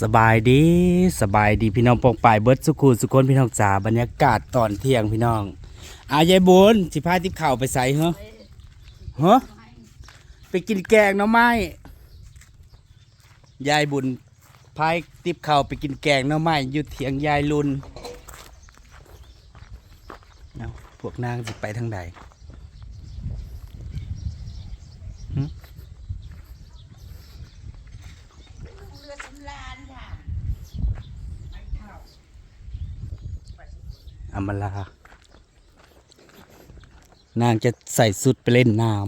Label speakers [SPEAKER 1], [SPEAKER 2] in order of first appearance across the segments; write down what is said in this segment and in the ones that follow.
[SPEAKER 1] สบายดีสบายดีพี่น้องปองปายเบิร์ดสุขุสุคนพี่น้องจ๋าบรรยากาศตอนเที่ยงพี่น้องอายายบุญสิพาทิพข่าไปใส่เหรอฮะไปกินแกงหน่อไม้ยายบุญพายติบเข่าไปกินแกงหน่อไม้อยู่เถียงยายลุนเอาพวกนางสิไปทางใด
[SPEAKER 2] เรือสำราญค่ะ
[SPEAKER 1] อมลา นางจะใส่สุดไปเล่นน้ำ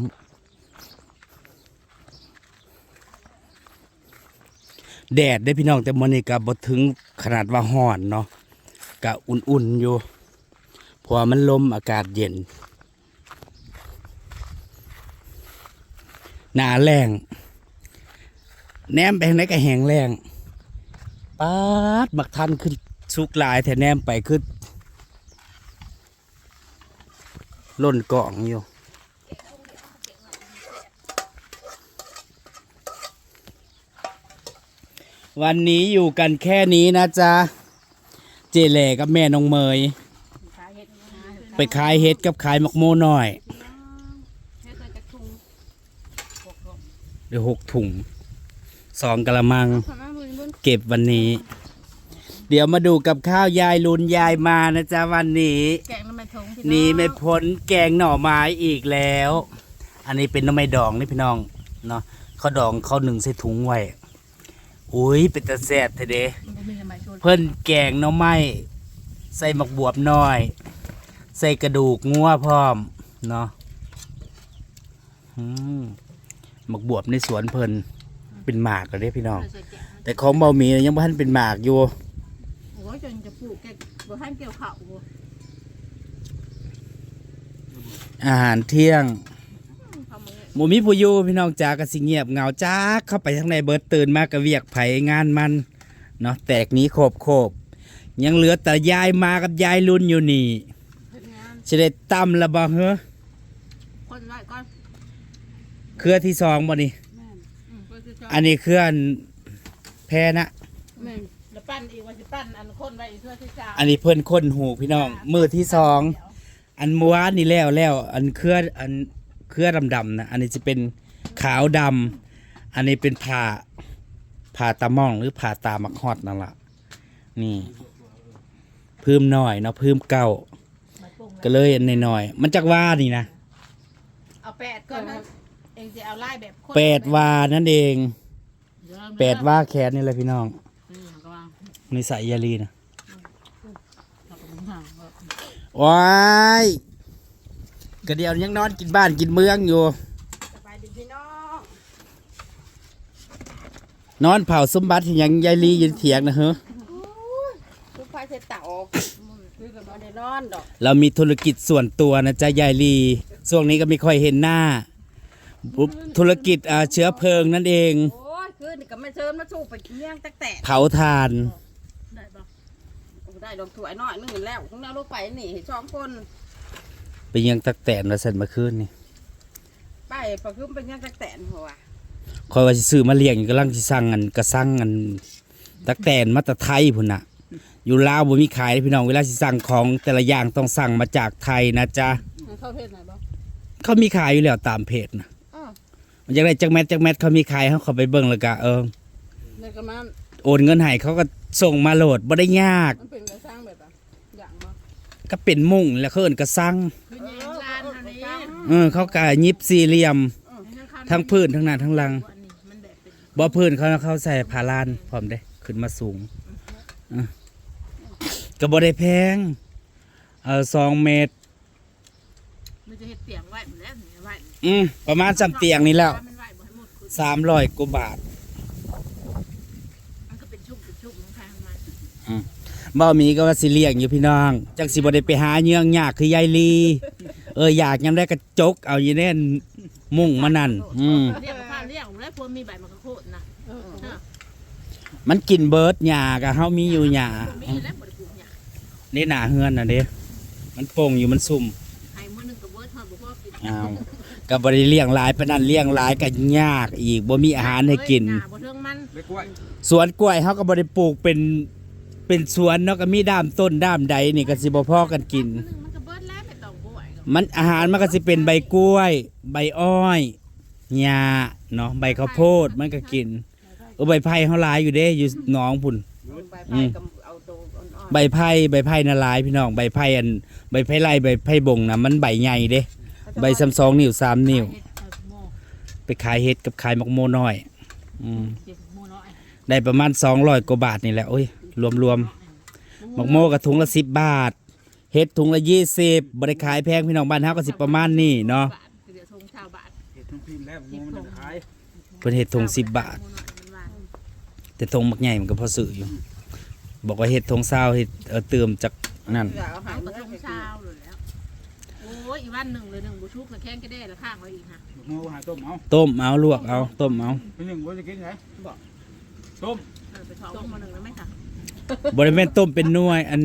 [SPEAKER 1] แดดได้พี่น้องแต่มันนี่กับบถึงขนาดว่าห่อนเนาะกะอุ่นๆอยู่เพราะมันลมอากาศเย็น หนาแรงแนมไปไหนก็แหงแรงปาดบักทันขึ้นสุกลายแต่แนมไปขึ้น ล่นกล่องอยู่วันนี้อยู่กันแค่นี้นะจ๊ะ เจเล่กับแม่น้องเมย
[SPEAKER 2] ขาย
[SPEAKER 1] ไปขายเห็ดกับขายหมักโมหน่อย
[SPEAKER 2] เดี๋ย
[SPEAKER 1] วหกถุงสองกะละมัง เก็บวันนี้ เดี๋ยวมาดูกับข้าวยายลุนยายมานะจ๊ะวันนี้
[SPEAKER 2] แกงน้ำมันทงพี่
[SPEAKER 1] หนี่ไม่พ้นแกงหน่อไม้อีกแล้ว อันนี้เป็นหน้ำไม้ดองนี่พี่น้องเนาะเขาดองเขาหนึ่งใส่ถุงไว้อุ้ยเป็นตาแซ่บเทเด
[SPEAKER 2] มันมีน้ำมันชวน
[SPEAKER 1] เพิ่นแกงหน้ำไม้ใส่หมักบวบน้อย ใส่กระดูกงัวพร้อมเนาะอืมหมักบวบในสวนเพิ่นเป็นหมากเลยเด้พี่น้อง
[SPEAKER 2] ใส่แกง
[SPEAKER 1] แต่ของเบาหมียังบ่ทันเป็นหมากอยู่
[SPEAKER 2] โอ้ยจนจะปลูกแกบ่ให้เกี่ยวข้าวบ่
[SPEAKER 1] อาหารเที่ยง
[SPEAKER 2] ทำมือ
[SPEAKER 1] หมูมีผู้อยู่พี่น้องจ๋าก็สิเงียบเหงาจ้าเข้าไปทางในเบิดตื่นมากก็เวียกไผงานมันเนาะแตกหนี้โคบโคบยังเหลือแต่ยายมากับยายรุ่นอยู่นี่
[SPEAKER 2] เฮ็ดงาน
[SPEAKER 1] สิได้ตำละบ่เฮ้อ
[SPEAKER 2] คนไว้ก่อน
[SPEAKER 1] เครือที่สองบ่นี่
[SPEAKER 2] แม่นอืมก็คือจะ
[SPEAKER 1] อันนี้เครืออันแพ้นะ
[SPEAKER 2] แม่นแล้ว ปั้นอีกว่าสิปั้นอันคนไว้อีกเพื่อที่จะ
[SPEAKER 1] อันนี้เพิ่นคนหูพี่น้อง มือที่สอง อันเมื่อวานนี่แล้วแล้วอันเครืออันเครือดำๆนะอันนี้จะเป็นขาวดำอันนี้เป็นผ่าผ่าตาม่องหรือผ่าตามักฮอดนั่นล่ะนี่พื้มน้อยเนาะพื้มเก่า
[SPEAKER 2] มาปรุง
[SPEAKER 1] ก็เลยอันน้อยๆมันจักว่านี่นะ
[SPEAKER 2] เอาแปดก่อนนะเองจะเอาไล่แบบคน
[SPEAKER 1] แปดวานั่นเอง
[SPEAKER 2] เยว
[SPEAKER 1] แปดว่าแค่นี่แหละพี่น้อง
[SPEAKER 2] อืมเขาก็ว่า
[SPEAKER 1] ในสายยาลีนะ
[SPEAKER 2] เขาก็บ่ห่างว่า
[SPEAKER 1] ว้ายก็เดียวยังนอนกินบ้านกินเมืองอยู่
[SPEAKER 2] สบายดีพี่น้อง
[SPEAKER 1] นอนเผาสมบัติที่ยังยายลีอยืนเถียงนะเฮ้อ
[SPEAKER 2] ลูกไฟเสเต่าคือกับบ่ได้นอนดอก
[SPEAKER 1] เรามีธุรกิจส่วนตัวนะจ๊ะยายลีช่วงนี้ก็ไม่ค่อยเห็นหน้าปุ๊บธุรกิจอ่าเชื้อเพลิงนั่นเอง
[SPEAKER 2] โอ้ยคือนี่ก็ไม่เชิญมาสู้ไปเมี่ยงตักแตะ
[SPEAKER 1] เผาทาน
[SPEAKER 2] ได้ปะโอ้ ได้ดอกถวยน้อยนึงแล้วต้องเอาลูกไปนี่ให้สองคน
[SPEAKER 1] ไปยังตักแตนมาเสร็จเมาคืนนี่
[SPEAKER 2] ไปพอคือเป็นเมี่ยงตักแตะหัว
[SPEAKER 1] คอยว่าสิซื้อมาเลี้ยงอยู่กำลังสิสั่งอันกระสั่งอันตักแตนมาแตะไทยพุ่นน่ะ อยู่ลาวบ่มีขายเลยพี่น้องเวลาสิสั่งของแต่ละอย่างต้องสั่งมาจากไทยนะจ๊ะ
[SPEAKER 2] เข้าเพศไหนบ้าง
[SPEAKER 1] เขามีขายอยู่แล้วตามเพจนะ
[SPEAKER 2] อ้าว
[SPEAKER 1] มันอยากได้จักแมทจักแมทเขามีขายเขาเขาไปเบิ่งแล้วก็เออ
[SPEAKER 2] ในกระมัน
[SPEAKER 1] โอนเงินให้เขาก็ส่งมาโหลดบ่ได้ยาก
[SPEAKER 2] มันเป็น
[SPEAKER 1] ก็เป็นมุ่งแล้วเขาเอิ้นกระสั่ง
[SPEAKER 2] คือแยงลานเท่านี้
[SPEAKER 1] เออเขาก็ยิบสี่เหลี่ยม ทั้งพื้นทั้งหน้าทั้งหลัง
[SPEAKER 2] มันแบบเป็น
[SPEAKER 1] บ่พื้นเขาเขาใส่ผาลานพร้อมเด้ขึ้นมาสูงอะก็บ่ได้แพงเออสองเมตร
[SPEAKER 2] มันจะเห็ดเตียงไว้หมดแล้วนี่ไว้
[SPEAKER 1] อืมประมาณสามเตียงนี่แล้ว
[SPEAKER 2] มันไว้บ่ให้หมดคือ
[SPEAKER 1] สามร้อยกว่าบาท
[SPEAKER 2] มันก็เป็นชุ่มเป็นชุ่มของใครของมัน
[SPEAKER 1] บ่มีก็ว่าสิเลี้ยงอยู่พี่น้องจังสิบ่ได้ไปหาเยื่องยากคือยายลี เอออยากยังได้กระจก เอาอยู่แน่นมุ่งมานั่น อืม
[SPEAKER 2] เรียกว่าข้าวเรียกแล้วพวมีใบมะกะโคดนะเออ
[SPEAKER 1] มันกินเบิร์ดหญ้าก็เฮามีอยู่หญ้า
[SPEAKER 2] มีแล้วบ่ได้ปลูกหยัง
[SPEAKER 1] นี่หน้าเฮือนน่ะเด้มันโป่งอยู่มันซุ่ม
[SPEAKER 2] ให้มื้อหนึงก็เบิดเท่า
[SPEAKER 3] หาบุพอกิน
[SPEAKER 1] อ้าวก็บ่ได้เลี้ยงหลายปานนั้นเลี้ยงหลายก็ยากอีกบ่มีอาหารให้กิน
[SPEAKER 3] หาบ่เทิงมัน
[SPEAKER 4] ไปกล้วย
[SPEAKER 1] สวนกล้วยเฮาก็บ่ได้ปลูกเป็น เป็นสวนเนาะก็มีด้ามต้นด้ามใดนี่ก็สิบ่พอกันกิน
[SPEAKER 3] นึงมันก็เบิดแล้วไปต้องกล้วยหรอก
[SPEAKER 1] มันอาหารมันก็สิเป็นใบกล้วย ใบอ้อยหญ้าเนาะใบข้าวโพดมันก็กินเออใบไผ่เฮาหลายอยู่เด้อยู่หนองพุ่น
[SPEAKER 2] ใบ
[SPEAKER 1] อื
[SPEAKER 2] ไผ่
[SPEAKER 1] ม
[SPEAKER 2] กับเอาตัวอ่อนๆ
[SPEAKER 1] ใบไผ่ใบไผ่น่ะหลายพี่น้องใบไผ่อันใบไผ่ไร่ใบไผ่บงน่ะมันใบใหญ่เด้ใบซ้ำสองนิ้วสามนิ้ว
[SPEAKER 3] เฮ็ดเอาโม่
[SPEAKER 1] ไปขายเฮ็ดกับขายมักโมน้อย อืม
[SPEAKER 3] เฮ็ดโม่น้อย
[SPEAKER 1] ได้ประมาณ200กว่าบาทนี่แหละโอ้ย รวมๆมักโมก็ถุงละ10บาทเฮ็ดถุงละ20บ่ได้ขายแพงพี่น้องบ้านเฮาก็สิประมาณนี้เนาะ
[SPEAKER 3] บาทคือเดี๋ยวทงชาวบาท
[SPEAKER 4] เห็ดทั้งพิมพ์แล้วมันจะขาย
[SPEAKER 1] เพิ่นเฮ็ดถุง10บาท
[SPEAKER 3] โม่น้อยมันหวาน
[SPEAKER 1] แต่ถุงมักใหญ่มันก็พอซื้ออยู่ บอกว่าเฮ็ดถุงซาวเฮ็ดเออเติมจากนั่น
[SPEAKER 2] อยากเอาหา
[SPEAKER 3] เอา
[SPEAKER 2] ย
[SPEAKER 3] กระทงชาวเลยแล้วโอ้ยอีวันหนึ่งเลยหนึ่งบุชุกนะแข้งก็ได้ละข้างไว้อีกฮะ
[SPEAKER 4] หมูหาต้มเอา
[SPEAKER 1] ต้มเอาลวกเอาต้มเอา
[SPEAKER 4] เป็นหนึ่งว่าจะกินไงบอกต้ม
[SPEAKER 3] เออไปถอดมาหนึ่งแล้วไหมคะ
[SPEAKER 1] บ่ได้แม่นต้มเป็นหน่วย อัน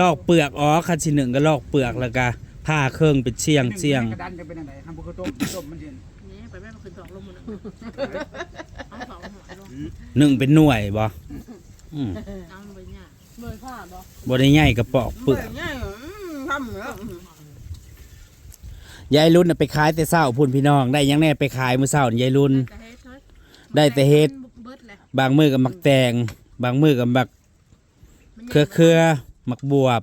[SPEAKER 1] ลอกเปลือกอ๋อคันสิหนึ่งก็ลอกเปลือกแล้วก็ผ่าเครื่องเป็นเชียงเชียง
[SPEAKER 4] กระดานจะเป็นอะไรทำบุกต้มต้มมันเย็น
[SPEAKER 3] นี่ไปแม่มาขึ้นสองลงมาหนึ่งเอาสองหัวลง
[SPEAKER 1] หนึ่งเป็นหน่วยบ่อืม
[SPEAKER 3] เอาไปเนี่ยเบยผ้าบ่
[SPEAKER 1] บ่ได้ใหญ่กระปอกเปลือก
[SPEAKER 2] ง่ายๆอืมทำแล้วอืม
[SPEAKER 1] ยายรุ่นน่ะไปขายแต่เช้าพุ่นพี่น้อง ได้หยังแน่ไปขายมื้อเช้านี่ยายรุ่น
[SPEAKER 3] แต่เฮ็ดเฮ้ย
[SPEAKER 1] ได้แต่เฮ็ด
[SPEAKER 3] เบิดเลย
[SPEAKER 1] บางมื้อก็มักแตง บางมื้อก็มัก เครือเครือมักบวบ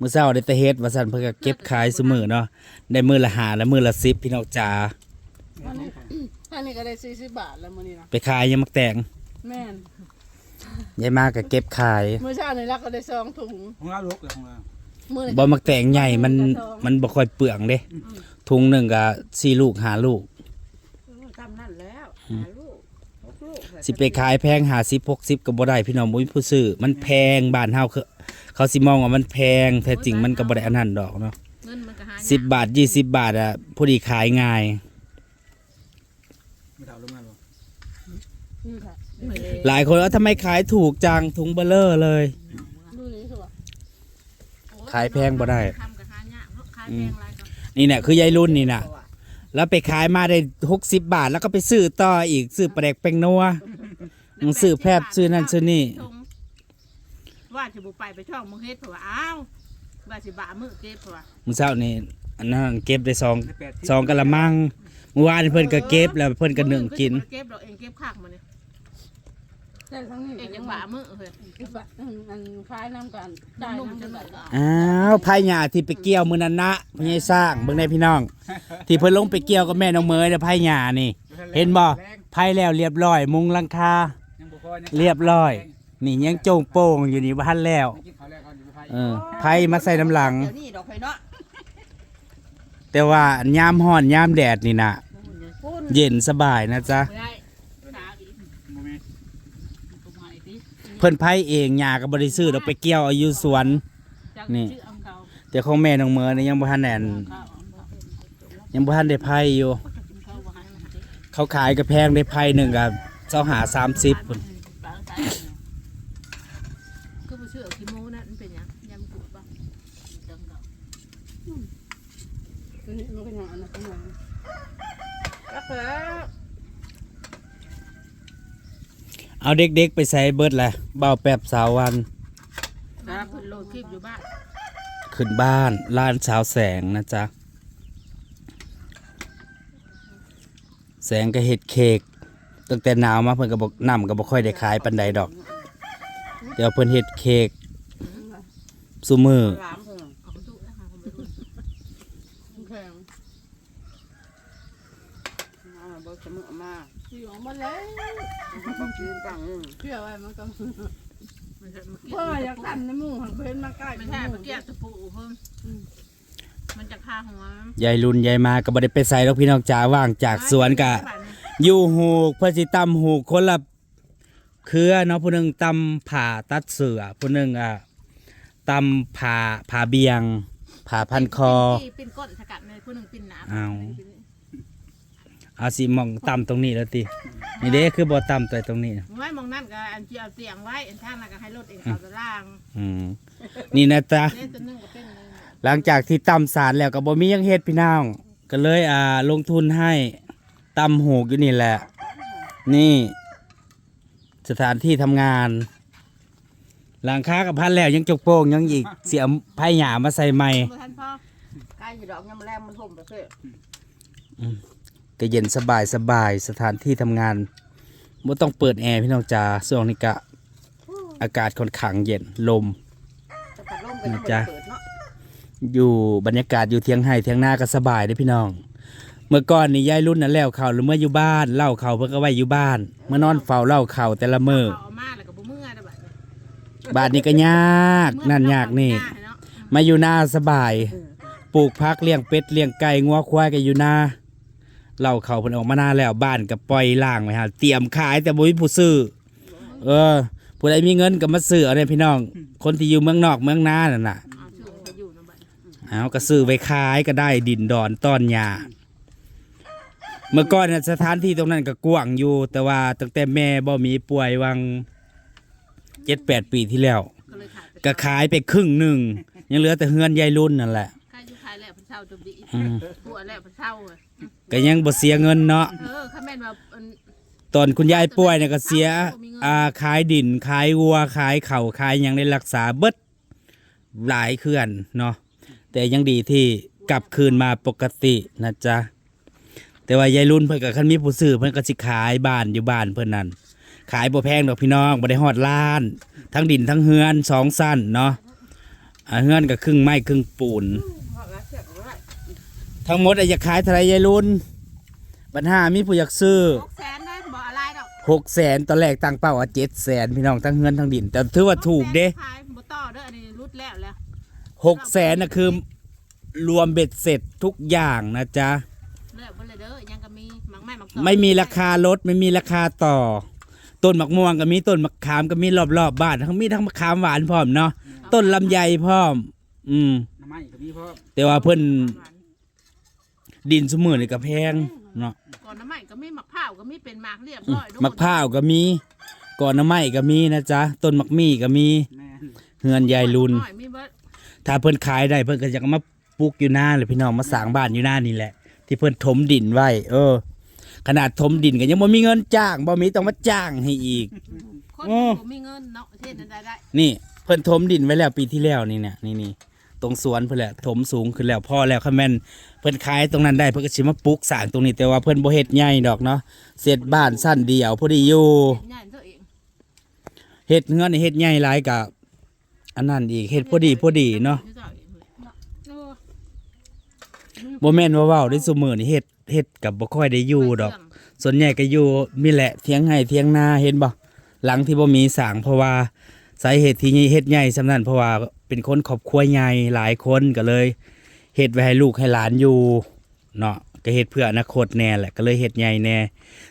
[SPEAKER 1] มื้อเช้าได้แต่เฮ็ดว่าซั่นเพิ่นก็เก็บขายซุมื้อเนาะได้มื้อละห้าและมื้อละ10พี่น้องจ๋า
[SPEAKER 5] อันนี้ก็ได้สี่สิบบาทแล้วมื้อนี้นะ
[SPEAKER 1] ไปขายยังมักแตง
[SPEAKER 5] แม่น
[SPEAKER 1] ยายมาก็เก็บขาย
[SPEAKER 5] มื้อเช้านี่เราก็ได้สองถุง
[SPEAKER 4] ของเราลูกเลยของเรา
[SPEAKER 5] มื้อนี้
[SPEAKER 1] บ่มักแตงใหญ่มันมันบ่ค่อยเปลืองเด้ถุงหนึ่งก็สี่ลูกห้าลูก
[SPEAKER 2] ทำนั่นแล้วหาลูกหกลูก
[SPEAKER 1] สิไปขายแพง50 60ก็บ่ได้พี่น้องบ่มีผู้ซื้อมันแพงบ้านเฮาคือเขาสิมองว่ามันแพงแท้จริงมันก็บ่ได้อันนั้นดอกเนาะ
[SPEAKER 3] เงินมันก็หา
[SPEAKER 1] 10บาท20บาทอะพอดีขายง่าย
[SPEAKER 4] ไม่เท่าลงมาหรอก
[SPEAKER 5] นี่ค่ะ
[SPEAKER 1] หลายคนว่าทำไมขายถูกจังถุงเบลเลอร์เลย
[SPEAKER 5] ดูนี่คือว่า
[SPEAKER 1] ขายแพงบ่ได้
[SPEAKER 3] ทำกับหายากเนาะขายแพงอะไรก็
[SPEAKER 1] นี่น่ะคือยายรุ่นนี่น่ะ แล้วไปขายมาได้60บาท แล้วก็ไปซื้อต่ออีกซื้อปลาแดกแป้งนัวมึงซื้อแพบซื้อนั่นซื้อนี่
[SPEAKER 3] ว่าจะบุไปไปช่องมึงเฮ็ดเพราะว่าอ้าวว่าสิบามือเก็บเพราะว่า
[SPEAKER 1] มื้อเช้านี่อันนั้นเก็บได้สอง
[SPEAKER 4] ได้แปด
[SPEAKER 1] สองกะละมังเมื่อวานนเพิ่นก็เก็บแล้วเพิ่นก็นึ่งกิน
[SPEAKER 3] เก็บเราเองเก็บข้างมาเนี่ย
[SPEAKER 5] ได้ทั้งนี้
[SPEAKER 3] เองยังบามือเฮ้ย
[SPEAKER 5] อีกบาทอันอันคล้ายน้ำกันได้
[SPEAKER 3] นุ่ม
[SPEAKER 5] น้ำ
[SPEAKER 3] จั
[SPEAKER 5] กัน
[SPEAKER 3] งเล
[SPEAKER 5] บายท
[SPEAKER 1] อ้าวพายหญ้าที่ไปเกี่ยวมื้อนั้นนะพญายสร้างเบิ่งได้พี่น้อง ที่เพิ่นลงไปเกี่ยวกับแม่น้องเมยน่ะพายหญ้านี่ เห็นบ่พายแล้วเรียบร้อย มุงหลังคา
[SPEAKER 4] ยังบ่พอยัง
[SPEAKER 1] เรียบร้อย นี่ยังโจงโป่งอยู่นี่บ่ทันแล้ว
[SPEAKER 4] กินข้าวแรกก่อนอยู่ไทย
[SPEAKER 1] เออพายมาใส่น้ำหลัง
[SPEAKER 2] เดี๋ยวนี้ดอกไผ่เนาะ
[SPEAKER 1] แต่ว่ายามร้อนยามแดดนี่น่ะ
[SPEAKER 2] พูน
[SPEAKER 1] เย็นสบายนะจ๊ะ
[SPEAKER 3] ไม่ได้ขาอีก
[SPEAKER 4] บ่มี
[SPEAKER 3] ผมหายดิ
[SPEAKER 1] เพิ่นพายเองหญ้าก็บ่ได้ซื้อดอกไปเกี่ยวเอาอยู่สวน
[SPEAKER 3] จัง
[SPEAKER 1] นี่
[SPEAKER 3] ชื่ออำเขา
[SPEAKER 1] แต่ของแม่น้องเมยนี่ยังบ่ทันแน่น
[SPEAKER 3] ข้าวอำเขา
[SPEAKER 1] ยังบ่ทันได้พายอยู่
[SPEAKER 3] เขาบ่ให้มาดิ
[SPEAKER 1] เขาขายกระแพงได้ไพ่หนึ่งกับเจ้าหาสามสิบ
[SPEAKER 3] ปลาตายก็บ่เชื่อขี้โม้นั่นมันเป็นหยังยำกุดบ่จังดอก
[SPEAKER 5] อันนี้มันก็ยังอันนั้นก็ยัง
[SPEAKER 2] รักแล้ว
[SPEAKER 1] เอาเด็กๆไปใส่เบิดแหละเบาแป๊บสาววัน
[SPEAKER 3] นะเพิ่นโหลดคลิปอยู่บ้าน
[SPEAKER 1] ขึ้นบ้านล้านสาวแสงนะจ๊ะ แสงก็เห็ดเค้กตั้งแต่หนาวมาเพิ่นก็บอกน้ำก็บ่ค่อยได้ขายปันใดดอก เดี๋ยวเพิ่นเห็ดเค้กซุมือ
[SPEAKER 2] หลามเพิ่น
[SPEAKER 3] เอาไปตู้นะคะเอาไปตู้
[SPEAKER 5] แข็ง
[SPEAKER 2] อ่าบ่เสมอมา
[SPEAKER 5] ที่ออกมาแล้ว
[SPEAKER 2] ต้องกินปังนึง
[SPEAKER 5] เพื่อไว้มันก็
[SPEAKER 3] มันจะมัน
[SPEAKER 5] เพื่ออยากกันในหมู่หันเพิ่นมาใกล้
[SPEAKER 3] ไม่ใช่มันเกลียดตะปูเพิ่มมันจะฆ่าหัวยา
[SPEAKER 1] ยรุ่นยายมาก็บ่ได้ไปใส่ดอกพี่น้องจ๋าว่างจากสวนกะอยู่หูกเพื่อสิตำหูกคนละเครือเนาะผู้หนึงตำผ่าตัดเสือผู้หนึงอะตำผ่าผ่าเบียงผ่าพันคอ
[SPEAKER 3] ปิ่นก้นสกัดในผู้หนึ่งปิ่นหนา
[SPEAKER 1] เอา เอาสิมองตำตรงนี้แล้วตินี่เด้คือบ่ตำตัวตรงนี้นะ
[SPEAKER 3] ไว้มองนั่นก็อันที่เอาเตียงไว้อันข้างนั้นก็ให้รถเองเอาตะล่าง
[SPEAKER 1] อืมนี่นะจ๊ะ
[SPEAKER 3] เล่นตัวนึงก็เป็น
[SPEAKER 1] หลังจากที่ตำสารแล้วก็บ่มีหยังเฮ็ดพี่น้องก็เลยอ่าลงทุนให้ตำหูกอยู่นี่แหละ นี่ สถานที่ทำงาน หลังคากับพันแล้วยังจกโป่งยังอีกเสียมไผ่หยามาใส่ใหม่
[SPEAKER 3] บ่ทันพ่อ
[SPEAKER 2] ใกล้อยู่ดอกยามแรงมันห่มไปเถอะ
[SPEAKER 1] ก็เย็นสบายสบายสถานที่ทำงานบ่ต้องเปิดแอร์พี่น้องจ๋าช่วงนี้กะอากาศค่อนข้างเย็นลม
[SPEAKER 2] จะพัดลมกัน
[SPEAKER 1] จ้ะ
[SPEAKER 2] เปิดเนาะ
[SPEAKER 1] อยู่บรรยากาศอยู่เทียงไห้เทียงนาก็สบายเด้อพี่น้อง เมื่อก่อนนี่ยายรุ่นนั่นแล้วเขาวหรือเมื่ออยู่บ้านเล่าเขาวเพิ่นก็ไว้อยู่บ้านเมื่อนอนเฝ้าเล่าเขาวแต่ละมื้อ
[SPEAKER 3] เอามาแล้วก็บ่เมื่อได้อบัดนี้
[SPEAKER 1] บ้านนี้ก็ยากนั่นยากนี่
[SPEAKER 3] เนาะ
[SPEAKER 1] มาอยู่นาสบาย ปลูกพักเลี้ยงเป็ดเลี้ยงไก่งัวควายก็อยู่นา เล่าเขาวเพิ่นออกมานาแล้วบ้านก็ปล่อยล่างไว้ฮะเตรียมขายแต่บ่มีผู้ซื้อเออผู้ใดมีเงินก็มาซื้อเอาเด้อพี่น้อง คนที่อยู่เมืองนอกเมืองนานั่นน่ะ
[SPEAKER 3] เอาชื่อเขาอยู่เนาะบัดนี้
[SPEAKER 1] เอาก็ซื้อไปขายก็ได้ดินดอนต้อนหญ้าเมื่อก่อนน่ะสถานที่ตรงนั้นก็กว้างอยู่ แต่ว่าตั้งแต่แม่บ่มีป่วยวังเจ็ดแปดปีที่แล้ว
[SPEAKER 3] ก็เลยขายไป
[SPEAKER 1] ก็ขายไปครึ่งหนึ่งยังเหลือแต่เฮือนยายรุ่นนั่นแหละ
[SPEAKER 3] ขายอยู่ขายแล้วเพิ่นเช่าจมดี
[SPEAKER 1] อืม
[SPEAKER 3] ผัวแล้วเพิ่นเช่าอะ
[SPEAKER 1] ก็ยังบ่เสียเงินเนาะ
[SPEAKER 3] เออคันแม่นว่าอัน
[SPEAKER 1] ตอนคุณยายป่วยเนี่ยก็เสียอ่าขายดินขายวัวขายเข่าวขายหยังได้รักษาเบิดหลายเคลื่อนเนาะแต่ยังดีที่กลับคืนมาปกตินะจ๊ะ แต่ว่ายายรุ่นเพิ่นก็คันมีผู้ซื้อเพิ่นก็สิขายบ้านอยู่บ้านเพิ่นนั่นขายบ่แพงดอกพี่น้องบ่ได้ฮอดล้าน ทั้งดินทั้งเฮือนสองสั้นเนาะอ่าเฮือนก็ครึ่งไม้ครึ่งปูน
[SPEAKER 2] เพราะว่าเสียบไว้
[SPEAKER 1] ทั้งหมดอะอยากขายเท่าไหรยายรุ่นปัญหามีผู้อยากซื้อ
[SPEAKER 3] หกแสนได้บ่อะไรดอก
[SPEAKER 1] หกแสนตอนแรกตั้งเป้าว่าเจ็ดแสนพี่น้องทั้งเฮือนทั้งดิน แต่ถือว่าถูกเด้
[SPEAKER 3] ขายบ่ต่อเด้ออันนี้รุดแล้วแล้ว
[SPEAKER 1] หกแสนนะคือ รวมเบ็ดเสร็จทุกอย่างนะจ๊ะ
[SPEAKER 3] เลิกบ่เลยเด้อยังก็มีหมักไม้หมักตอ
[SPEAKER 1] ไม่มีราคาลดไม่มีราคาต่อต้นมะม่วงก็มีต้นมะขามก็มีรอบๆบบ้านทั้งมีทั้งมะขามหวานพร้อมเนาะต้นลำไยพร้อม อืม
[SPEAKER 4] น้ำไม้ก็มีเพราะ
[SPEAKER 1] แต่ว่าเพิ่น ดินสมือนี่ก็แพงเนาะ
[SPEAKER 3] ก่อนน้ำใหม่ก็มีหมักผ้าวก็มีเป็นหมากเรียบร้อย
[SPEAKER 1] มะพร้าวก็มีก่อนน้ำไม้ก็มีนะจ๊ะต้นมักมี่ก็มี
[SPEAKER 4] แม่น
[SPEAKER 1] เฮือนยายลุน
[SPEAKER 3] อยมีเบิด
[SPEAKER 1] ถ้าเพิ่นขายได้เพิ่นก็จะมาปลูกอยู่หน้าเลยพี่น้องมาสร้างบ้านอยู่หน้านี่แหละ ที่เพิ่นถมดินไว้เออ ขนาดถมดินก็ยังบ่มีเงินจ้างบ่มีต้องมาจ้างให้อีก
[SPEAKER 3] คน
[SPEAKER 1] โอ้
[SPEAKER 3] บ่มีเงินเนาะเทศนั้นได้ได้
[SPEAKER 1] นี่เพิ่นถมดินไว้แล้วปีที่แล้วนี่เนี่ยนี่นี่ ตรงสวนเพิ่นแหละถมสูงขึ้นแล้วพ่อแล้วคันแม่นเพิ่นขายตรงนั้นได้เพิ่นก็สิมาปลูกสร้างตรงนี้แต่ว่าเพิ่นบ่เฮ็ดใหญ่ดอกเนาะเสร็จบ้านสั้นเดียวพอดีอยู่
[SPEAKER 3] ใหญ่ตัวเอง
[SPEAKER 1] เฮ็ดเฮือนนี่เฮ็ดใหญ่หลายกับอันนั้นอีกเฮ็ดพอดีพอดีเนาะ
[SPEAKER 3] เออ
[SPEAKER 1] บ่แม่นว่าเว้าได้ซุมื้อนี่เฮ็ดเฮ็ดกับบ่ค่อยได้อยู่ดอก ส่วนใหญ่ก็อยู่มีแหละเทียงไห้เทียงนาเห็นบ่หลังที่บ่มีสร้างเพราะว่าสาเหตุที่เฮ็ดใหญ่สำนั้นเพราะว่า เป็นคนครอบครัวใหญ่หลายคนก็เลยเฮ็ดไว้ให้ลูกให้หลานอยู่เนาะก็เฮ็ดเพื่ออนาคตแน่แหละก็เลยเฮ็ดใหญ่แน่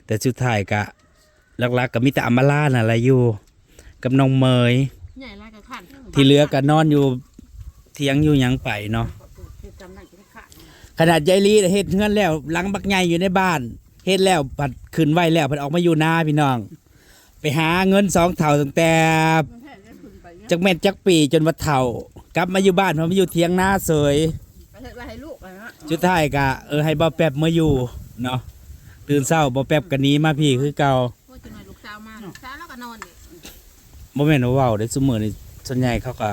[SPEAKER 1] แต่สุดท้ายก็หลักๆก็มีแต่อำมาลานั่นแหละอยู่ กับน้องเมย
[SPEAKER 3] ใหญ่ไรกับขัน
[SPEAKER 1] ที่เหลือก็นอนอยู่เทียงอยู่หยังไปเนาะ
[SPEAKER 2] คือจำนั่นกินขาด
[SPEAKER 1] ขนาดยายลีน่ะเฮ็ดเฮือนแล้วหลังบักใหญ่อยู่ในบ้านเฮ็ดแล้วผัดขึ้นไว้แล้วผัดออกมาอยู่นาพี่น้อง ไปหาเงินสองเท่าตั้งแต่ จักแม่นจักปีจนว่าเท่ากลับมาอยู่บ้านเพอมาอยู่เทียงนาเสย
[SPEAKER 2] ไปเฮ็ดไว้ให้ลูกอะนะ
[SPEAKER 1] สุดท้ายก็เออให้บ่แป๊บมาอยู่เนาะตื่นเช้าบ่แป๊บก็หนี้มาพี่คือเก่า
[SPEAKER 3] โอ้ยจะหน่อยลูกสาวมาลูกสาวแล้วก็นอนนี่
[SPEAKER 1] บ่แม่นว่าเว้าได้ซุมื้อนี่ส่วนใหญ่เขาก็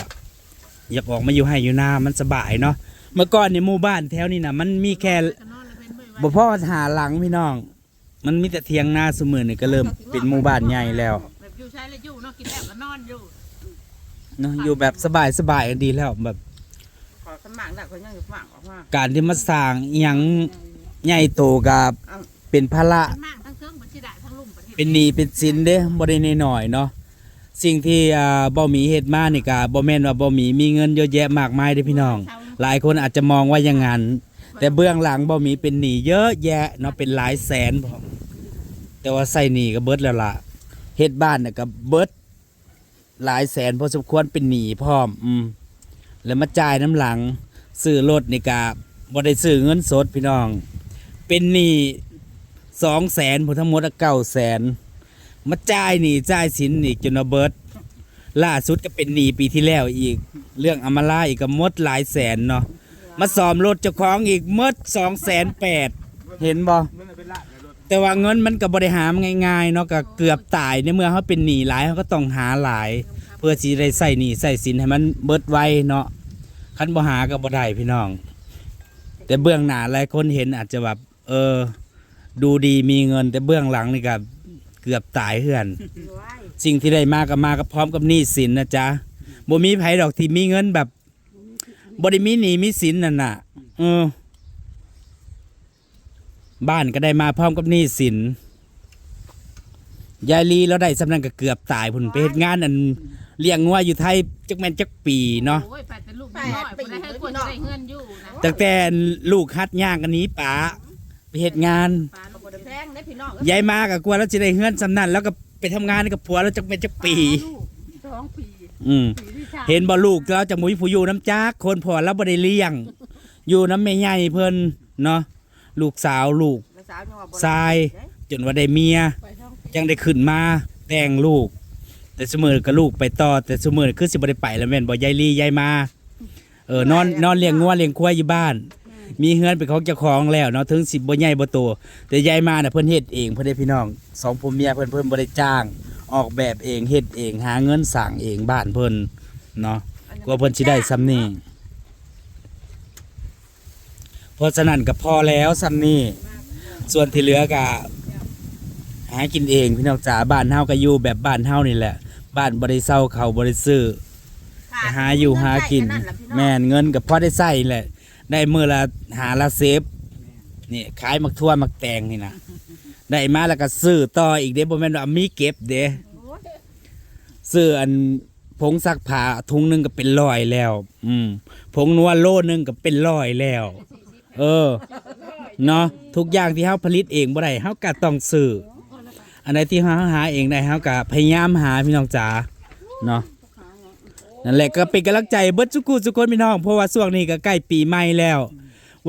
[SPEAKER 1] อยากออกมาอยู่ให้อยู่นามันสบายเนาะเมื่อก่อนนี่หมู่บ้านแถวนี้น่ะมันมีแค่
[SPEAKER 3] ก็นอนแล้วเป็นเบื่อ
[SPEAKER 1] บ่พอหาหลังพี่น้อง มันมีแต่เทียงนาซุมื้อนี่ก็เริ่มเป็นหมู่บ้านใหญ่แล้ว
[SPEAKER 3] แบบอยู่ใช้แล้วอยู่เนาะกินแล้วก็นอนอยู่
[SPEAKER 1] เนาะอยู่แบบสบายสบายกันดีแล้วแบบ
[SPEAKER 2] ขอสมัครได้คนยังอยู่ฝากออกมา
[SPEAKER 1] การที่มาสร้างอหยังใหญ่โตกับเป็นภาระ
[SPEAKER 3] ทั้งมากทั้งเครื่องบัญชีได้ทั้งลุ่มประเทศ
[SPEAKER 1] เป็นหนี้เป็นสินเด้บ่ได้น้อยๆเนาะสิ่งที่อ่าบ่มีเฮ็ดมานี่ก็บ่แม่นว่าบ่มีมีเงินเยอะแยะมากมายเด้อพี่น้อง หลายคนอาจจะมองว่าอย่างนั้นแต่เบื้องหลังบ่มีเป็นหนี้เยอะแยะเนาะเป็นหลายแสนพร้อมแต่ว่าใส่หนี้ก็เบิดแล้วล่ะเฮ็ดบ้านน่ะก็เบิด หลายแสนพอสมควรเป็นหนีพร้อม อืม แล้วมาจ่ายน้ำหลัง ซื้อรถนี่ก็บ่ได้ซื้อเงินสดพี่น้อง เป็นหนี้สองแสนผลทั้งหมดเก้าแสนมาจ่ายหนี้จ่ายสินอีกจนาเบิดล่าสุดก็เป็นหนีปีที่แล้วอีก เรื่องอมาลาอีกก็มดหลายแสนเนาะมาซ้อมรถเจ้าของอีกมดสองแสนแปดเห็นบ่แต่ว่าเงินมันก็บ่ได้หามง่ายๆเนาะก็เกือบตายในเมื่อเขาเป็นหนี้หลายเขาก็ต้องหาหลาย พื่อสิได้ใส่หนี้ใส่สินให้มันเบิดไวเนาะคันบ่หาก็บ่ได้พี่น้อง แต่เบื้องหน้าหลายคนเห็นอาจจะแบบเออ ดูดีมีเงิน แต่เบื้องหลังนี่ก็เกือบตายเฮือน สิ่งที่ได้มาก็มากับพร้อมกับหนี้สินนะจ๊ะบ่มีไผดอกที่มีเงินแบบบ่ได้มีหนี้มีสินนั่นน่ะเออบ้านก็ได้มาพร้อมกับหนี้สินยายลีเราได้สำนักก็เกือบตายพุ่นไปเฮ็ดงานอัน เลี้ยงงัวอยู่ไทยจักแม่นจักปีเนาะ
[SPEAKER 3] โอ้ยไปแต่ลูกน้อยบ่ได้ให้คนจะได้เงินอยู่นะ
[SPEAKER 1] ตั้งแต่ลูกฮัดย่างกันหนี้ป๋าไปเฮ็ดงาน
[SPEAKER 3] ปลา
[SPEAKER 2] เอา
[SPEAKER 3] ลูก
[SPEAKER 2] บ่ได้แพงได้พี่น้อง
[SPEAKER 1] ยายมาก็กลัวแล้วสิได้เฮือนสำนั้นแล้วก็ไปทำงานกับผัวแล้วจักแม่นจักปี
[SPEAKER 5] สองปี
[SPEAKER 1] อืม
[SPEAKER 5] ปีที่สาม
[SPEAKER 1] เห็นบ่ลูกเราจะมุ้ยผู้อยู่น้ำจักคนพอแล้วบ่ได้เลี้ยง อยู่น้ำแม่ใหญ่เพิ่นเนาะลูกสาวลูก
[SPEAKER 2] แล้วสาวจังหวัดบ่
[SPEAKER 1] ทราย จนว่าได้เมีย
[SPEAKER 5] ไปท้องปี
[SPEAKER 1] ยังได้ขึ้นมาแต่งลูก แต่เสมอกับลูกไปต่อแต่เสมอคือสิบ่ได้ไปแล้วแม่นบ่ยายลี่ยายมา เออนอนนอนเลี้ยงงัวเลี้ยงควายอยู่บ้าน มีเฮือนเป็นของเจ้าของแล้วเนาะถึงสิบ่ใหญ่บ่โตแต่ยายมาน่ะเพิ่นเฮ็ดเองเพิ่นได้พี่น้องสองผัวเมียเพิ่นเพิ่นบ่ได้จ้าง ออกแบบเองเฮ็ดเองหาเงินสร้างเองบ้านเพิ่นเนาะกว่าเพิ่นสิได้ซ้ำนี่เพราะฉะนั้นก็พอแล้วซ้ำนี่ส่วนที่เหลือก็ หากินเองพี่น้องจ๋าบ้านเฮาก็อยู่แบบบ้านเฮานี่แหละ บ้านบ่ได้เซาเขาบ่ได้ซื้อไปหาอยู่หากิน แม่นเงินก็พอได้ใช้แหละ ได้มื้อละหาละเซฟนี่ขายมักทั่วมักแตงนี่นะได้มาแล้วก็ซื้อต่ออีกเด้บ่แม่นว่ามีเก็บเด้ซื้ออันผงซักผ้าถุงหนึงก็เป็นร้อยแล้ว อืมผงนัวโลนึงก็เป็นร้อยแล้ว เออ เนาะทุกอย่างที่เฮาผลิตเองบ่ได้เฮาก็ต้องซื้อ อันใดที่เฮาหาเองได้เฮาก็พยายามหาพี่น้องจ๋าเนาะนั่นแหละก็เป็นกำลังใจเบิดทุกคู่ทุกคนพี่น้อง เพราะว่าช่วงนี้ก็ใกล้ปีใหม่แล้ว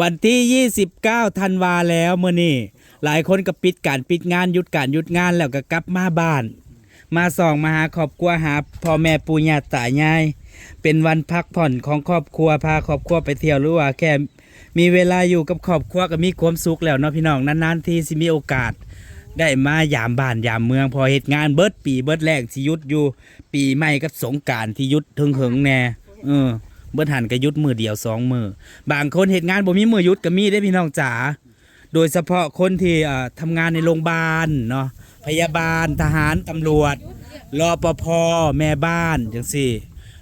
[SPEAKER 1] วันที่ 29ธันวาแล้วมื้อนี้หลายคนก็ปิดการปิดงานหยุดการหยุดงานแล้วก็กลับมาบ้าน มาส่องมาหาครอบครัวหาพ่อแม่ปู่ย่าตายายเป็นวันพักผ่อนของครอบครัวพาครอบครัวไปเที่ยวหรือว่าแค่มีเวลาอยู่กับครอบครัวก็มีความสุขแล้วเนาะพี่น้องนานๆที่สิมีโอกาส ได้มายามบ้านยามเมืองพอเหตุงานเบิดปีเบิดแรกสิหยุดอยู่ ปีใหม่กับสงการที่ยุดถึงหึงแน่เออเบิดหันก็หยุดมือเดียวสองมือบางคนเหตุงานบ่มีมือยุดก็มีได้พี่น้องจ๋าโดยเฉพาะคนที่อ่อทำงานในโรงพยาบาลเนาะพยาบาลทหารตำรวจรอปภแม่บ้านจังซี่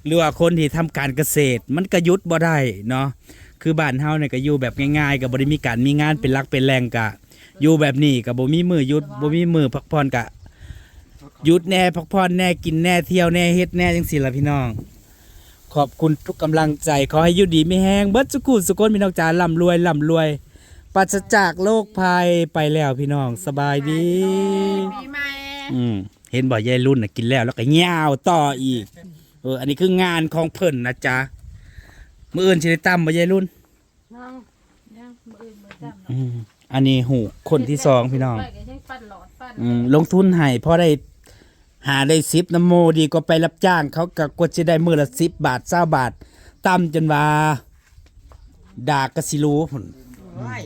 [SPEAKER 1] หรือว่าคนที่ทำการเกษตรมันก็หยุดบ่ได้เนาะคือบ้านเฮาเนี่ยก็อยู่แบบง่ายๆก็บ่ได้มีการมีงานเป็นหลักเป็นแหล่งกะ อยู่แบบนี้ก็บ่มีมือหยุดบ่มีมือพักผ่อนกะหยุดแน่พักผ่อนแน่กินแน่เที่ยวแน่เฮ็ดแน่จังซี่ล่ะพี่น้อง ขอบคุณทุกกำลังใจขอให้อยู่ดีไม่แห้งเบิดสุขุสุคนพี่น้องจ๋าร่ำรวยร่ำรวยปราศจากโรคภัยไปแล้วพี่น้องสบายดี
[SPEAKER 2] ปีใหม่
[SPEAKER 1] อืมเห็นบ่ยายรุ่นน่ะกินแล้วแล้วก็ยาวต่ออีก เออ อันนี้คืองานของเพิ่นนะจ๊ะมื้ออื่นสิได้ตั้มบ่ยายรุ่น
[SPEAKER 5] นั่ง
[SPEAKER 3] ยังมืออื่นมือจำ
[SPEAKER 1] อืม อันนี้หูคนที่สองพี่น้อ
[SPEAKER 3] ง ปั้นหลอดปั้น
[SPEAKER 1] อืมลงทุนให้พอได้หาได้ซิปน้ำโมดีกว่าไปรับจ้าง เขาก็กว่าจะได้มือละสิบบาทเศร้าบาทตั้มจนว่าดากกะสิรู้พุ่น
[SPEAKER 2] โอ้ย